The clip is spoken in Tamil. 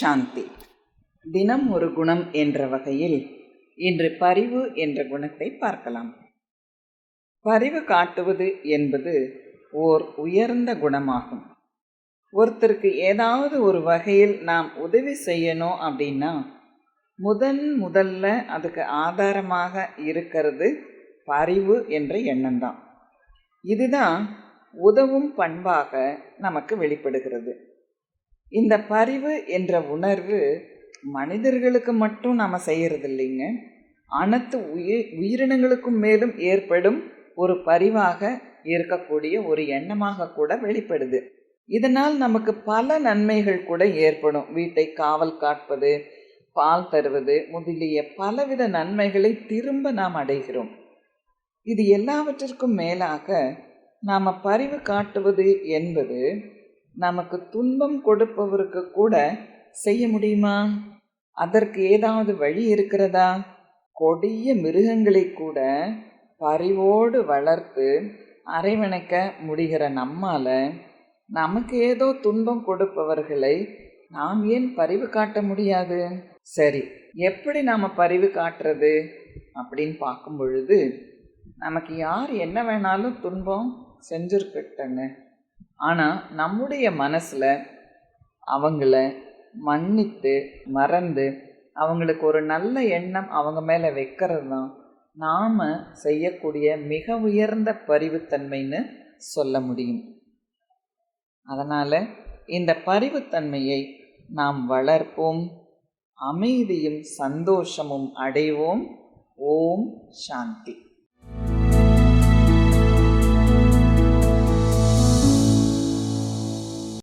சாந்தி. தினம் ஒரு குணம் என்ற வகையில் இன்று பரிவு என்ற குணத்தை பார்க்கலாம். பரிவு காட்டுவது என்பது ஓர் உயர்ந்த குணமாகும். ஒருத்தருக்கு ஏதாவது ஒரு வகையில் நாம் உதவி செய்யணும் அப்படின்னா முதன் முதல்ல அதுக்கு ஆதாரமாக இருக்கிறது பரிவு என்ற எண்ணம்தான். இதுதான் உதவும் பண்பாக நமக்கு வெளிப்படுகிறது. இந்த பரிவு என்ற உணர்வு மனிதர்களுக்கு மட்டும் நாம் செய்கிறது இல்லைங்க அனைத்து உயிர் உயிரினங்களுக்கும் மேலும் ஏற்படும் ஒரு பரிவாக இருக்கக்கூடிய ஒரு எண்ணமாக கூட வெளிப்படுது. இதனால் நமக்கு பல நன்மைகள் கூட ஏற்படும். வீட்டை காவல் காப்பது பால் தருவது முதலிய பலவித நன்மைகளை திரும்ப நாம் அடைகிறோம். இது எல்லாவற்றிற்கும் மேலாக நாம் பரிவு காட்டுவது என்பது நமக்கு துன்பம் கொடுப்பவருக்கு கூட செய்ய முடியுமா? அதற்கு ஏதாவது வழி இருக்கிறதா? கொடிய மிருகங்களை கூட பரிவோடு வளர்த்து அரவணைக்க முடிகிற நம்மால நமக்கு ஏதோ துன்பம் கொடுப்பவர்களை நாம் ஏன் பரிவு காட்ட முடியாது? சரி எப்படி நாம் பரிவு காட்டுறது? அப்படின்னு பார்க்கும் பொழுது நமக்கு யார் என்ன வேணாலும் துன்பம் செஞ்சுருக்கட்டங்க. ஆனால் நம்முடைய மனசில் அவங்கள மன்னித்து மறந்து அவங்களுக்கு ஒரு நல்ல எண்ணம் அவங்க மேலே வைக்கிறது தான் நாம் செய்யக்கூடிய மிக உயர்ந்த பரிவுத்தன்மைன்னு சொல்ல முடியும். அதனால் இந்த பரிவுத்தன்மையை நாம் வளர்ப்போம் அமைதியும் சந்தோஷமும் அடைவோம். ஓம் சாந்தி.